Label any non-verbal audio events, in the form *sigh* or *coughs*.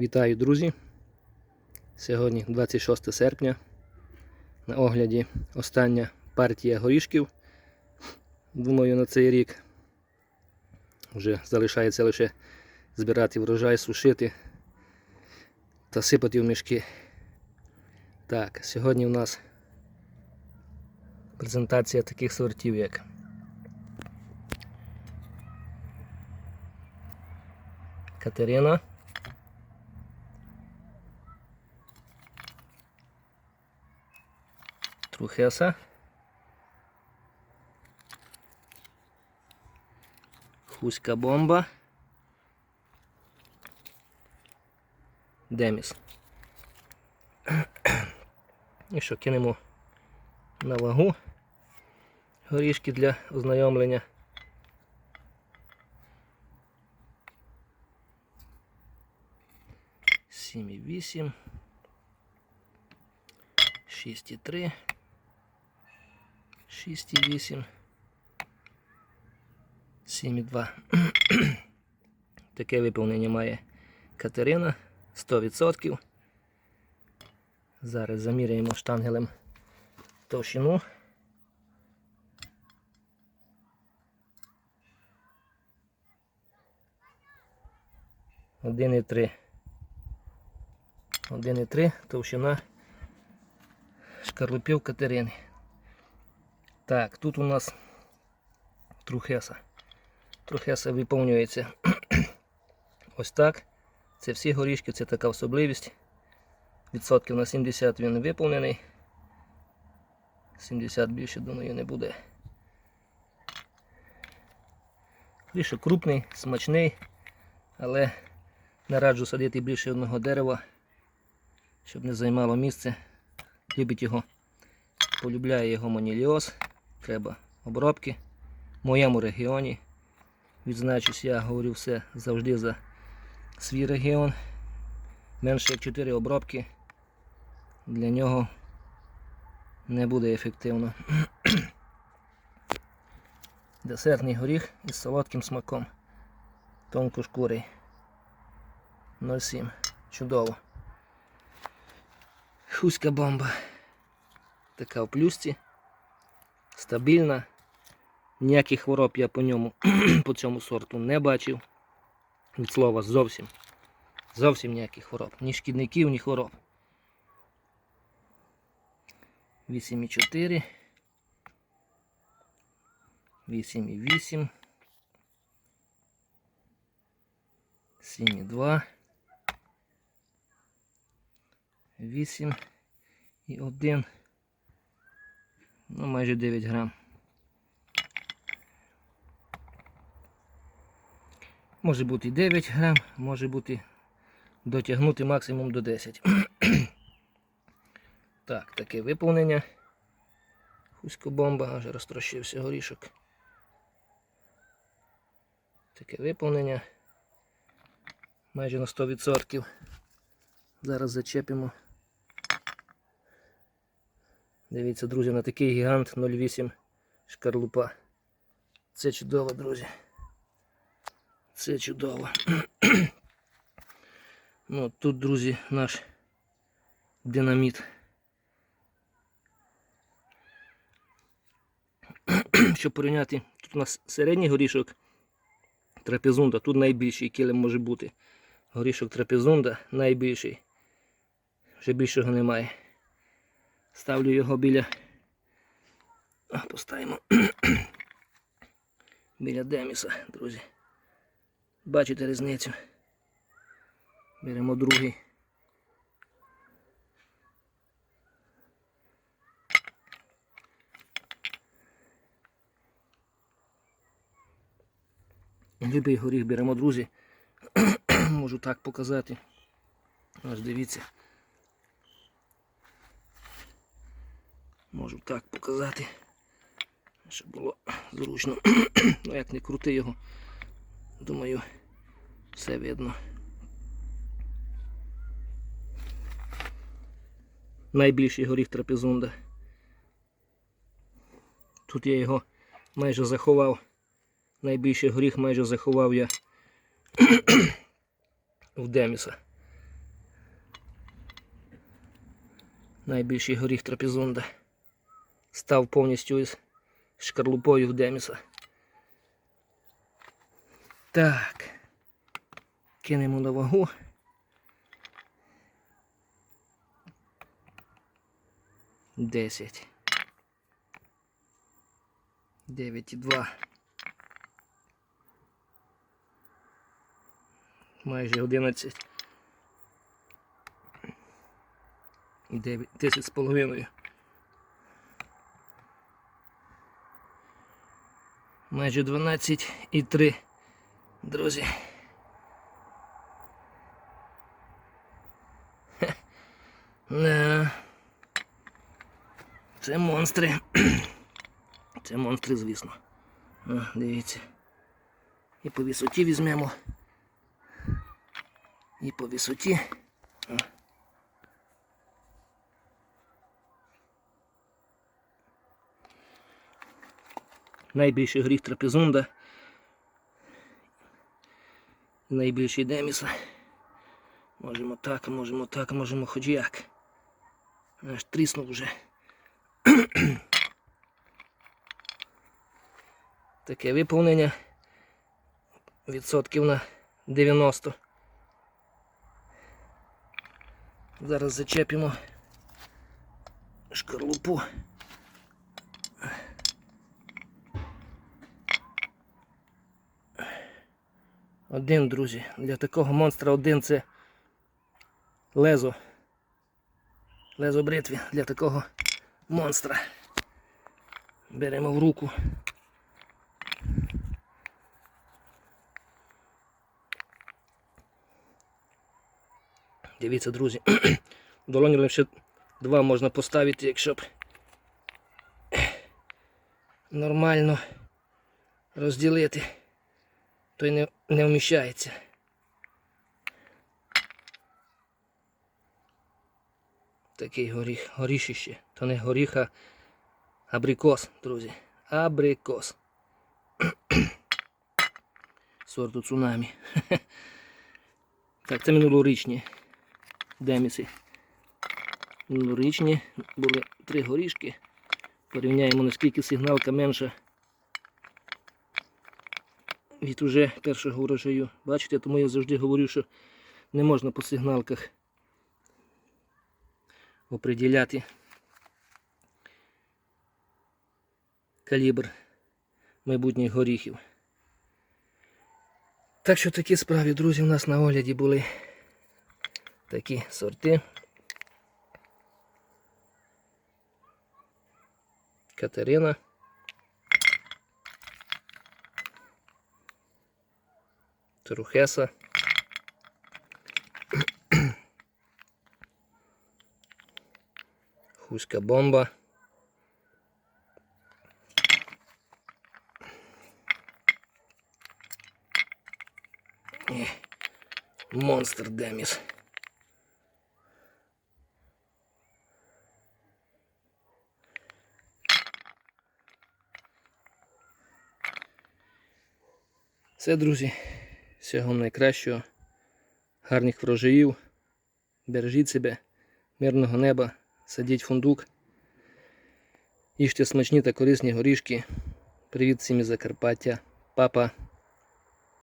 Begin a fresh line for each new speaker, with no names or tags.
Вітаю, друзі! Сьогодні 26 серпня. На огляді остання партія горішків. Думаю, на цей рік вже залишається лише збирати врожай, сушити та сипати в мішки. Так, сьогодні у нас презентація таких сортів, як Катерина. Трухеса. Хуська бомба. Деміс. І що, кинемо на вагу горішки для ознайомлення. Сім і вісім. Шість і три. 6,8. 7,2. *clears throat* Таке виповнення має Катерина 100%. Зараз заміряємо штангелем товщину. Один і три. Один і три товщина шкарлупів Катерини. Так, тут у нас трухеса. Трухеса виповнюється *clears throat* ось так. Це всі горішки, це така особливість. Відсотків на 70 він виповнений. 70 більше, думаю, не буде. Горішок крупний, смачний, але не раджу садити більше одного дерева, щоб не займало місце. Любить його, полюбляє його моніліоз треба обробки. В моєму регіоні відзначусь, я говорю все завжди за свій регіон. Менше як 4 обробки для нього не буде ефективно. *clears throat* Десертний горіх із солодким смаком. Тонкошкурий. 0,7. Чудово. Хуська бомба. Така в плюсці стабільна. Ніяких хвороб я по ньому *clears throat* по цьому сорту не бачив. Від слова зовсім. Зовсім ніяких хвороб. Ні шкідників, ні хвороб. 8,4. 8,8. 7,2. 8 і 1. Ну, майже 9 грам. Може бути і 9 грам, може бути дотягнути максимум до 10. *clears throat* так, таке виповнення. Хусько-бомба, аж розтрощився горішок. Таке виповнення. Майже на 100%. Зараз зачепимо. Дивіться, друзі, на такий гігант 0,8 шкарлупа. Це чудово, друзі. Це чудово. *clears throat* ну, Тут, друзі, наш динаміт. *clears throat* Щоб порівняти, тут у нас середній горішок трапезунда, тут найбільший килим може бути. Горішок трапезунда найбільший. Вже більшого немає. Ставлю його біля. Поставимо *clears throat* біля Деміса, друзі. Бачите різницю. Беремо другий. Любий горіх беремо, друзі. *clears throat* Можу так показати. Ось дивіться. Можу так показати. Щоб було зручно. *clears throat* ну як не крути його, думаю, все видно. Найбільший горіх трапезунда. Тут я його майже заховав. Найбільший горіх майже заховав я *clears throat* в Деміса. Найбільший горіх трапезунда. Став повністю із шкарлупою в Деміса. Так. Кинемо на вагу. Десять. Дев'ять і два. Майже одинадцять. Дев'ять. Десять з половиною. Майже 12 і 3, друзі. Хе. Не. Це монстри. *clears throat* Це монстри, звісно. О, дивіться. І по висоті візьмемо. І по висоті. О. Найбільший гріх трапезунда. Найбільший деміса. Можемо так, можемо так, можемо хоч як. Аж тріснув вже. *clears throat* Таке виповнення відсотків на 90. Зараз зачепимо шкарлупу. Один, друзі. Для такого монстра один це лезо. Лезо бритві для такого монстра. Беремо в руку. Дивіться, друзі. *clears throat* Долоні лише два можна поставити, якщо б нормально розділити, то й не, не вміщається. Такий горіх, горішище. То не горіх, а абрикос, друзі. Абрикос. *coughs* Сорту цунамі. *laughs* Так, це минулорічні деміси. Минулорічні були три горішки. Порівняємо, наскільки сигналка менша від уже першого урожаю. Бачите, тому я завжди говорю, що не можна по сигналках оприділяти калібр майбутніх горіхів. Так що такі справи, друзі, у нас на огляді були такі сорти. Катерина. Трухеса. *coughs* Хуська бомба. І Монстр Деміс. Все, друзі. Всього найкращого. Гарних врожаїв. Бережіть себе, мирного неба, садіть фундук. Їжте смачні та корисні горішки. Привіт всім із Закарпаття. Папа.